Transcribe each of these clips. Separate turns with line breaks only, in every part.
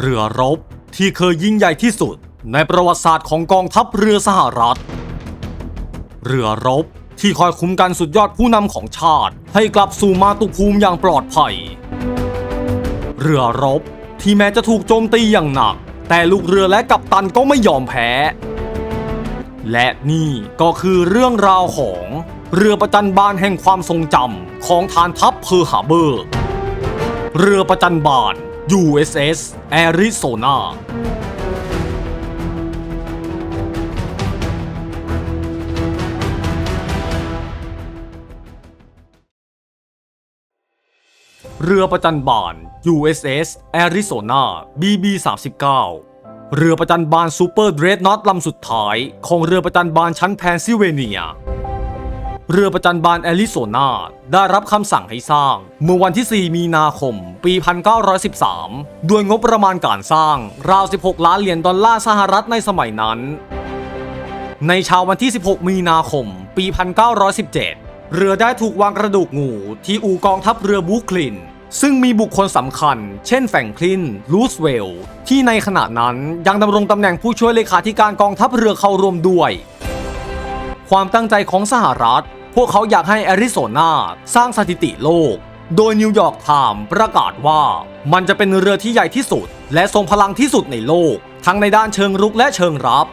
เรือรบที่เคยยิ่งใหญ่ที่สุดในประวัติศาสตร์ของกองทัพเรือสหรัฐ เรือรบที่คอยคุ้มกันสุดยอดผู้นำของชาติ ให้กลับสู่มาตุภูมิอย่างปลอดภัย เรือรบที่แม้จะถูกโจมตีอย่างหนัก แต่ลูกเรือและกัปตันก็ไม่ยอมแพ้ และนี่ก็คือเรื่องราวของเรือประจันบานแห่งความทรงจำของฐานทัพเพอร์ฮาร์เบอร์ เรือประจันบาน USS Arizona เรือประจันบาน USS Arizona BB 39เรือประจันบานซูเปอร์เดรดน็อตลำสุดท้าย ของเรือประจันบานชั้นแพนซิลเวเนีย เรือประจันบานแอริโซนาได้รับคำสั่งให้สร้าง เมื่อวันที่ 4 มีนาคม ปี 1913 ด้วยงบประมาณการสร้าง ราว 16 ล้านเหรียญดอลลาร์สหรัฐในสมัยนั้น ในเช้าวันที่ 16 มีนาคม ปี 1917 เรือได้ถูกวางกระดูกงูที่อู่กองทัพเรือบูคลินซึ่งมีบุคคลสำคัญ เช่นแฟงคลิน รูสเวล ที่ในขณะนั้นยังดำรงตำแหน่งผู้ช่วยเลขาธิการกองทัพเรือเข้าร่วมด้วย ความตั้งใจของสหรัฐ พวกเขาอยากให้แอริโซนาสร้างสถิติโลก โดยนิวยอร์กไทม์ประกาศว่า มันจะเป็นเรือที่ใหญ่ที่สุด และทรงพลังที่สุดในโลก ทั้งในด้านเชิงรุกและเชิงรับ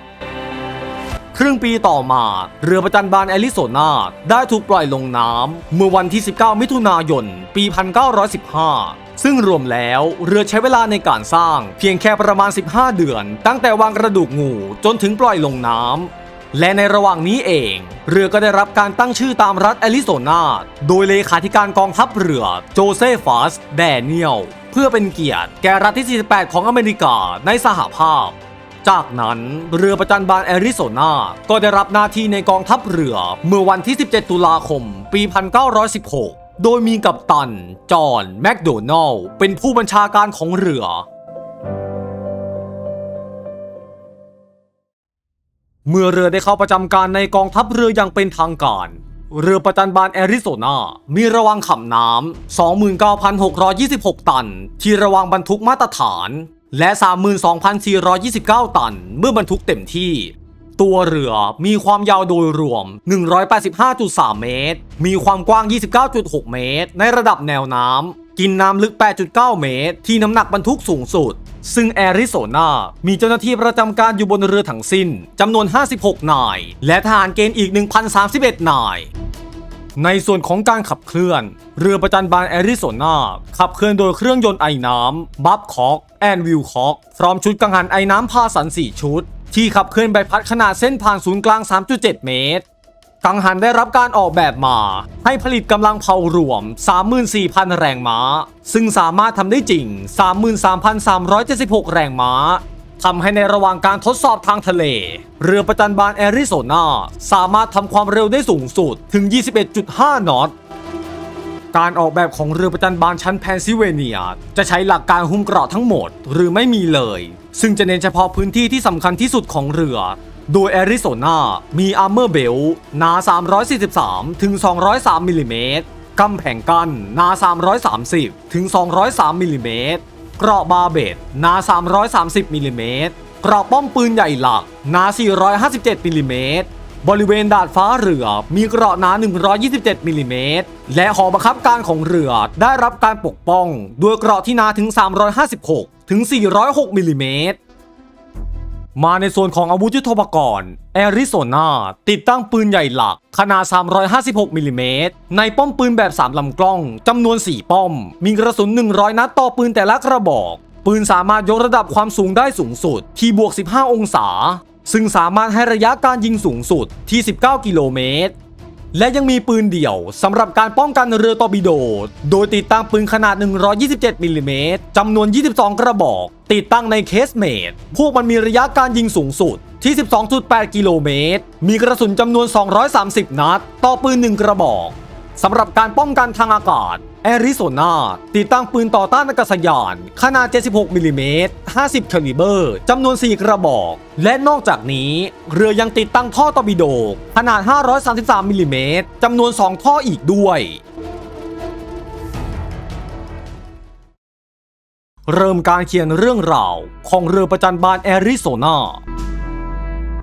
ครึ่งปีต่อมา เรือประจันบานแอริโซนาได้ถูกปล่อยลงน้ำเมื่อวันที่ 19 มิถุนายน ปี 1915ซึ่งรวมแล้วเรือใช้เวลาในการสร้างเพียงแค่ประมาณ 15 เดือน ตั้งแต่วางกระดูกงูจนถึงปล่อยลงน้ำ และในระหว่างนี้เอง เรือก็ได้รับการตั้งชื่อตามรัฐแอริโซนาโดยเลขาธิการกองทัพเรือโจเซฟัสแดเนียลเพื่อเป็นเกียรติแก่รัฐที่ 48 ของอเมริกาในสหภาพ จากนั้นเรือประจันบานแอริโซนาก็ได้รับหน้าที่ในกองทัพเรือเมื่อวันที่ 17 ตุลาคม ปี 1916 โดยมีกัปตัน จอห์น แมคโดนัลเป็นผู้บัญชาการของเรือ เมื่อเรือได้เข้าประจำการในกองทัพเรืออย่างเป็นทางการ เรือประจันบานแอริโซนา มีระวังขับน้ำ 29,626 ตัน ที่ระวังบรรทุกมาตรฐาน และ 32,429 ตัน เมื่อบรรทุกเต็มที่ ตัวเรือมีความยาวโดยรวม 185.3 เมตร มีความกว้าง 29.6 เมตร ในระดับแนวน้ำ กินน้ำลึก 8.9 เมตร ที่น้ำหนักบรรทุกสูงสุด ซึ่งแอริโซนา มีเจ้าหน้าที่ประจำการอยู่บนเรือทั้งสิ้นจำนวน 56 นาย และทหารเกณฑ์อีก 1,031 นายในส่วนของการขับเคลื่อน เรือประจันบานแอริโซนาขับเคลื่อนโดยเครื่องยนต์ไอ้น้ำบัฟคอกแอนวิลคอกพร้อมชุดกังหันไอ้น้ำพาสัน 4 ชุด ที่ขับเคลื่อนใบพัดขนาดเส้นผ่านศูนย์กลาง 3.7 เมตร กังหันได้รับการออกแบบมา ให้ผลิตกำลังเผารวม 34,000 แรงม้า ซึ่งสามารถทำได้จริง 33,376 แรงม้าทำให้ในระหว่างการทดสอบทางทะเล เรือประจันบานแอริโซนาสามารถทำความเร็วได้สูงสุดถึง 21.5 นอตการออกแบบของเรือประจันบานชั้นแพนซิเวเนีย จะใช้หลักการหุ้มเกราะทั้งหมด หรือไม่มีเลย ซึ่งจะเน้นเฉพาะพื้นที่ที่สำคัญที่สุดของเรือ โดยแอริโซนามีอาร์เมอร์เบลหนา 343 ถึง 203 มิลลิเมตรกำแผงกั้นหนา 330 ถึง 203 มิลลิเมตรเกราะบาเบตหนา 330 มิลลิเมตรเกราะป้อมปืนใหญ่หลักหนา 457 มิลลิเมตรบริเวณดาดฟ้าเรือ มีเกราะหนา 127 มิลลิเมตร และหอบังคับการของเรือได้รับการปกป้อง ด้วยเกราะที่หนาถึง 356 ถึง 406 มิลลิเมตร มาในส่วนของอาวุธยุทโธปกรณ์แอริโซนาติดตั้งปืนใหญ่หลัก ขนาด 356มิลลิเมตรในป้อมปืนแบบ 3 ลำกล้องจำนวน 4 ป้อม มีกระสุน 100 นัดต่อปืนแต่ละกระบอก ปืนสามารถยกระดับความสูงได้สูงสุดที่บวก 15 องศา ซึ่งสามารถให้ระยะการยิงสูงสุดที่ 19 กิโลเมตร และยังมีปืนเดี่ยวสำหรับการป้องกันเรือตอร์ปิโด โดยติดตั้งปืนขนาด 127มิลลิเมตรจำนวน 22 กระบอก ติดตั้งในเคสเมดพวกมันมีระยะการยิงสูงสุดที่ 12.8 กิโลเมตร มีกระสุนจำนวน 230 นัด ต่อปืน 1 กระบอกสำหรับการป้องกันทางอากาศ แอริโซนาติดตั้งปืนต่อต้านอากาศยาน ขนาด 76มิลลิเมตร50คาลิเบอร์จำนวน 4 กระบอก และนอกจากนี้ เรือยังติดตั้งท่อตอร์ปิโด ขนาด 533มิลลิเมตรจำนวน 2 ท่ออีกด้วย เริ่มการเขียนเรื่องราว ของเรือประจันบานแอริโซนา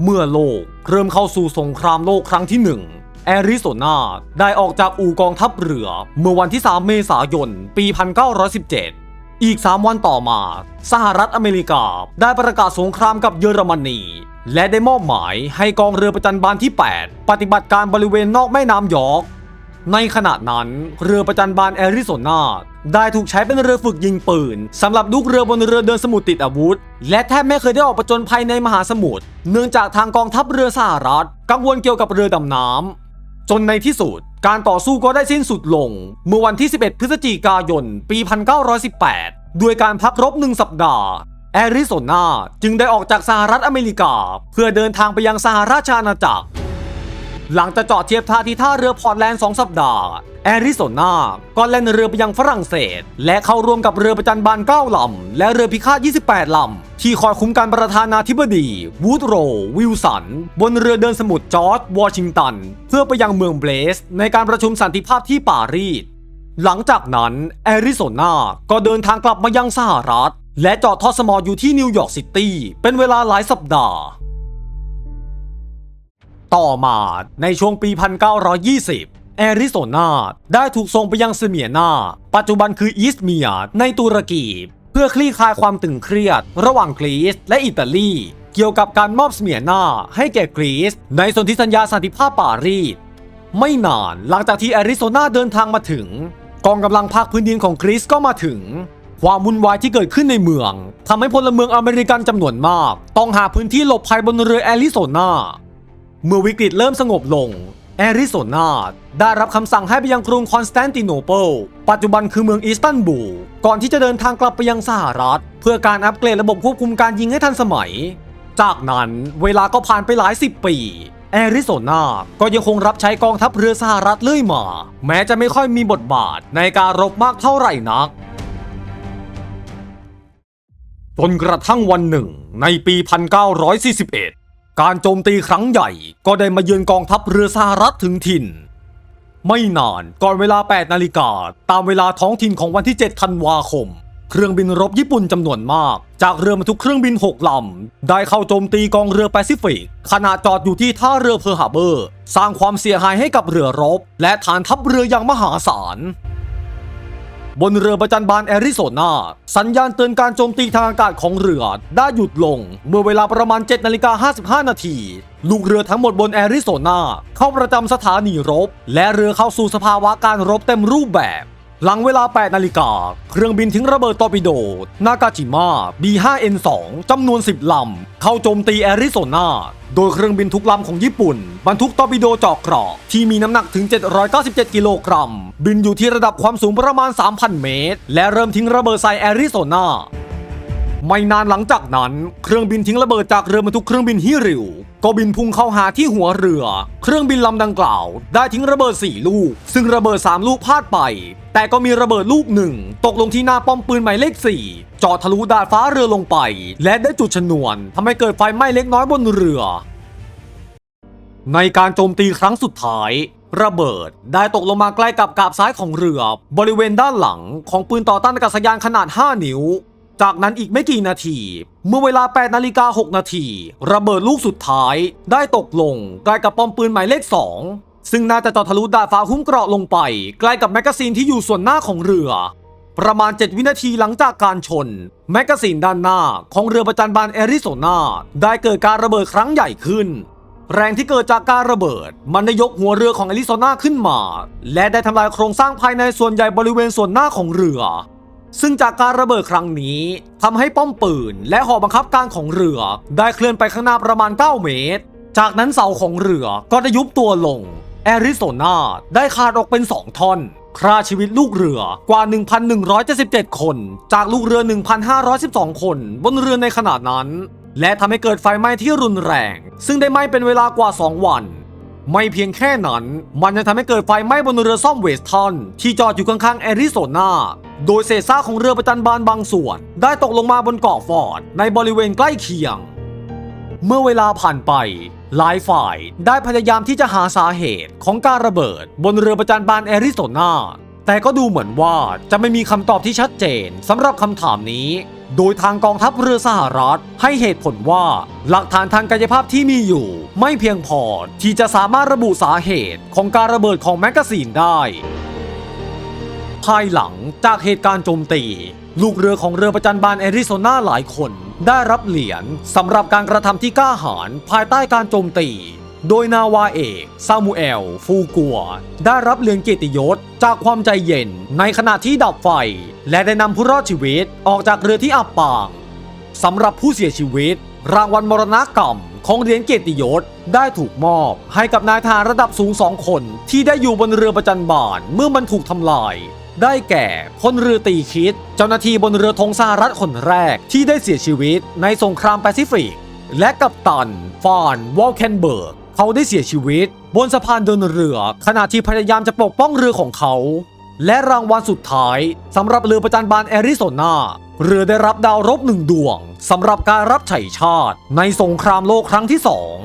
เมื่อโลกเริ่มเข้าสู่สงครามโลกครั้งที่หนึ่ง แอริโซนาได้ออกจากอู่กองทัพเรือ เมื่อวันที่ 3 เมษายน ปี 1917 อีก 3 วันต่อมา สหรัฐอเมริกาได้ประกาศสงครามกับเยอรมนี และได้มอบหมายให้กองเรือประจันบานที่ 8 ปฏิบัติการบริเวณนอกแม่น้ำยอร์กในขณะนั้นเรือประจันบานแอริโซนาได้ถูกใช้เป็นเรือฝึกยิงปืนสำหรับลูกเรือบนเรือเดินสมุทรติดอาวุธ และแทบไม่เคยได้ออกประจนภัยในมหาสมุทรเนื่องจากทางกองทัพเรือสหรัฐ กังวลเกี่ยวกับเรือดำน้ำ จนในที่สุด การต่อสู้ก็ได้สิ้นสุดลง เมื่อวันที่ 11 พฤศจิกายน ปี 1918 ด้วยการพักรบหนึ่งสัปดาห์ แอริโซนาจึงได้ออกจากสหรัฐอเมริกา เพื่อเดินทางไปยังสหราชอาณาจักร หลังจากจอดเทียบท่าที่ท่าเรือพอร์ตแลนด์ 2 สัปดาห์ แอริโซนาก็แล่นเรือไปยังฝรั่งเศส และเข้าร่วมกับเรือประจันบาน9ลำ และเรือพิฆาต 28 ลำ ที่คอยคุ้มกันประธานาธิบดี วูดโร วิลสัน บนเรือเดินสมุทรจอร์จวอชิงตัน เพื่อไปยังเมืองเบรสในการประชุมสันติภาพที่ปารีสหลังจากนั้นแอริโซนาก็เดินทางกลับมายังสหรัฐ และจอดทอสมออยู่ที่นิวยอร์กซิตี้เป็นเวลาหลายสัปดาห์ ต่อมาในช่วงปี 1920 แอริโซนาได้ถูกส่งไปยังเสเมียนา ปัจจุบันคืออีสเมียในตุรกี เพื่อคลี่คลายความตึงเครียด ระหว่างกรีซและอิตาลีเกี่ยวกับการมอบเสเมียนาให้แก่กรีซในสนธิสัญญาสันติภาพปารีสไม่นานหลังจากที่แอริโซนาเดินทางมาถึง กองกำลังภาคพื้นดินของกรีซก็มาถึง ความวุ่นวายที่เกิดขึ้นในเมืองทำให้พลเมืองอเมริกันจำนวนมาก ต้องหาพื้นที่หลบภัยบนเรือแอริโซนา เมื่อวิกฤตเริ่มสงบลง แอริโซนาได้รับคำสั่งให้ไปยังกรุงคอนสแตนติโนเปิลปัจจุบันคือเมืองอิสตันบูล ก่อนที่จะเดินทางกลับไปยังสหรัฐ เพื่อการอัปเกรดระบบควบคุมการยิงให้ทันสมัย จากนั้นเวลาก็ผ่านไปหลายสิบปี แอริโซนาก็ยังคงรับใช้กองทัพเรือสหรัฐเรื่อยมา แม้จะไม่ค่อยมีบทบาทในการรบมากเท่าไหร่นักจนกระทั่งวันหนึ่งในปี 1941 การโจมตีครั้งใหญ่ก็ได้มาเยือนกองทัพเรือสหรัฐถึงถิ่น ไม่นานก่อนเวลา 8 นาฬิกาตามเวลาท้องถิ่นของวันที่ 7 ธันวาคม เครื่องบินรบญี่ปุ่นจำนวนมาก จากเรือบรรทุกเครื่องบิน 6 ลำ ได้เข้าโจมตีกองเรือแปซิฟิก ขณะจอดอยู่ที่ท่าเรือเพอร์ฮาเบอร์ สร้างความเสียหายให้กับเรือรบ และฐานทัพเรืออย่างมหาศาล บนเรือประจันบานแอริโซนาสัญญาณเตือนการโจมตีทางอากาศของเรือได้หยุดลง เมื่อเวลาประมาณ7นาฬิกา55 นาทีลูกเรือทั้งหมดบนแอริโซนาเข้าประจำสถานีรบ และเรือเข้าสู่สภาวะการรบเต็มรูปแบบ หลังเวลา 8 นาฬิกา เครื่องบินทิ้งระเบิดตอร์ปิโด นากาจิมา B5N2 จำนวน 10 ลำ เข้าโจมตีแอริโซนา โดยเครื่องบินทุกลำของญี่ปุ่น บรรทุกตอร์ปิโดเจาะเกราะ ที่มีน้ำหนักถึง 797 กิโลกรัม บินอยู่ที่ระดับความสูงประมาณ 3,000 เมตร และเริ่มทิ้งระเบิดใส่แอริโซนา ไม่นานหลังจากนั้น เครื่องบินทิ้งระเบิดจากเรือบรรทุกเครื่องบินฮิริว ก็บินพุ่งเข้าหาที่หัวเรือ เครื่องบินลำดังกล่าว ได้ทิ้งระเบิด 4 ลูก ซึ่งระเบิด 3 ลูกพลาดไป แต่ก็มีระเบิดลูกหนึ่ง ตกลงที่หน้าป้อมปืนหมายเลข 4 จอดทะลุดาดฟ้าเรือลงไป และได้จุดชนวนทำให้เกิดไฟไหม้เล็กน้อยบนเรือ ในการโจมตีครั้งสุดท้ายระเบิดได้ตกลงมาใกล้กับกาบซ้ายของเรือ บริเวณด้านหลังของปืนต่อต้านอากาศยานขนาด 5 นิ้ว จากนั้นอีกไม่กี่นาที เมื่อเวลา 8 นาฬิกา 6 นาที ระเบิดลูกสุดท้ายได้ตกลงใกล้กับป้อมปืนหมายเลข 2 ซึ่งน่าจะเจอดทะลุดาดฟ้าหุ้มเกราะลงไป ใกล้กับแมกกาซีนที่อยู่ส่วนหน้าของเรือ ประมาณ 7 วินาทีหลังจากการชน แมกกาซีนด้านหน้าของเรือประจันบานแอริโซนาได้เกิดการระเบิดครั้งใหญ่ขึ้น แรงที่เกิดจากการระเบิด มันได้ยกหัวเรือของแอริโซนาขึ้นมา และได้ทำลายโครงสร้างภายในส่วนใหญ่บริเวณส่วนหน้าของเรือ ซึ่งจากการระเบิดครั้งนี้ทำให้ป้อมปืน และหอบังคับการของเรือ ได้เคลื่อนไปข้างหน้าประมาณ 9 เมตร จากนั้นเสาของเรือก็ได้ยุบตัวลง แอริโซนาได้ขาดออกเป็น 2 ท่อนฆ่าชีวิตลูกเรือกว่า 1,177 คน จากลูกเรือ 1,512 คนบนเรือในขณะนั้น และทำให้เกิดไฟไหม้ที่รุนแรง ซึ่งได้ไหม้เป็นเวลากว่า 2 วัน ไม่เพียงแค่นั้น มันยังทำให้เกิดไฟไหม้บนเรือซ่อมเวสทันที่จอดอยู่ข้างๆแอริโซนา โดยเศษซากของเรือประจันบานบางส่วน ได้ตกลงมาบนเกาะฟอร์ดในบริเวณใกล้เคียง เมื่อเวลาผ่านไป หลายฝ่ายได้พยายามที่จะหาสาเหตุของการระเบิดบนเรือประจันบานแอริโซนาแต่ก็ดูเหมือนว่าจะไม่มีคำตอบที่ชัดเจนสำหรับคำถามนี้ โดยทางกองทัพเรือสหรัฐ ให้เหตุผลว่าหลักฐานทางกายภาพที่มีอยู่ ไม่เพียงพอที่จะสามารถระบุสาเหตุของการระเบิดของแมกกาซีนได้ายหลังจากเหตุการณ์โจมตี ลูกเรือของเรือประจันบานแอริโซนาหลายคน ได้รับเหรียญสำหรับการกระทำที่กล้าหาญภายใต้การโจมตี โดยนาวาเอกซามูเอล ฟูกัว ได้รับเหรียญเกียรติยศจากความใจเย็นในขณะที่ดับไฟ และได้นำผู้รอดชีวิตออกจากเรือที่อับปางสำหรับผู้เสียชีวิต รางวัลมรณกรรมของเหรียญเกียรติยศได้ถูกมอบให้กับนายทหารระดับสูงสองคนที่ได้อยู่บนเรือประจันบานเมื่อมันถูกทำลาย ได้แก่พลเรือตีคิด เจ้าหน้าที่บนเรือธงสหรัฐคนแรกที่ได้เสียชีวิตในสงครามแปซิฟิก และกัปตันฟานวอลเคนเบิร์ก เขาได้เสียชีวิต บนสะพานเดินเรือ ขณะที่พยายามจะปกป้องเรือของเขา และรางวัลสุดท้ายสำหรับเรือประจันบานแอริโซนาเรือได้รับดาวรบหนึ่งดวงสำหรับการรับไถ่ชาติในสงครามโลกครั้งที่สอง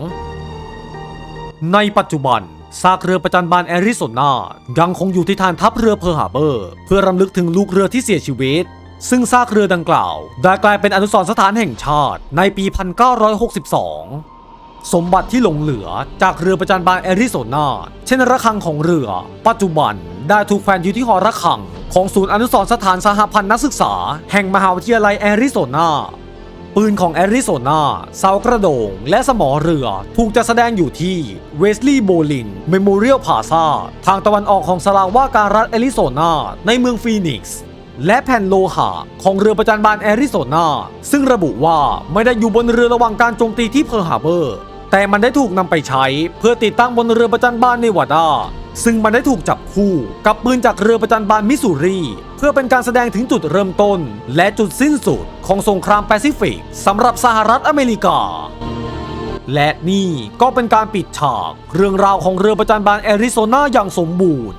ในปัจจุบัน ซากเรือประจันบานแอริโซนายังคงอยู่ที่ฐานทัพเรือเพอร์ฮาเบอร์ เพื่อรำลึกถึงลูกเรือที่เสียชีวิต ซึ่งซากเรือดังกล่าว ได้กลายเป็นอนุสรณ์สถานแห่งชาติในปี 1962 สมบัติที่หลงเหลือจากเรือประจันบานแอริโซนาเช่นระฆังของเรือ ปัจจุบันได้ถูกแขวนอยู่ที่หอระฆัง ของศูนย์อนุสรณ์สถานสหพันธ์นักศึกษา แห่งมหาวิทยาลัยแอริโซนา ปืนของแอริโซนาเสากระโดง และสมอเรือถูกจัดแสดงอยู่ที่เวสลีย์โบลินเมโมเรียลพาซาทางตะวันออกของสลาว่าการรัฐแอริโซนาในเมืองฟีนิกซ์และแผ่นโลหะของเรือประจันบานแอริโซนาซึ่งระบุว่าไม่ได้อยู่บนเรือระหว่างการโจมตีที่เพิร์ฮาเบอร์ แต่มันได้ถูกนำไปใช้เพื่อติดตั้งบนเรือประจันบานเนวาดาซึ่งมันได้ถูกจับคู่กับปืนจากเรือประจันบานมิสซูรี พื่อเป็นการแสดงถึงจุดเริ่มต้น และจุดสิ้นสุดของสงครามแปซิฟิกสำหรับสหรัฐอเมริกา และนี่ก็เป็นการปิดฉาก เรื่องราวของเรือประจันบานแอริโซนาอย่างสมบูรณ์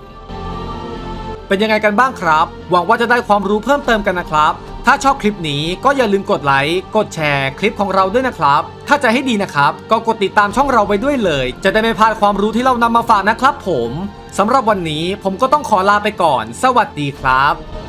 เป็นยังไงกันบ้างครับ หวังว่าจะได้ความรู้เพิ่มเติมกันนะครับ ถ้าชอบคลิปนี้ก็อย่าลืมกดไลค์กดแชร์คลิปของเราด้วยนะครับ ถ้าจะให้ดีนะครับ ก็กดติดตามช่องเราไปด้วยเลย จะได้ไม่พลาดความรู้ที่เรานำมาฝากนะครับผมสำหรับวันนี้ผมก็ต้องขอลาไปก่อน สวัสดีครับ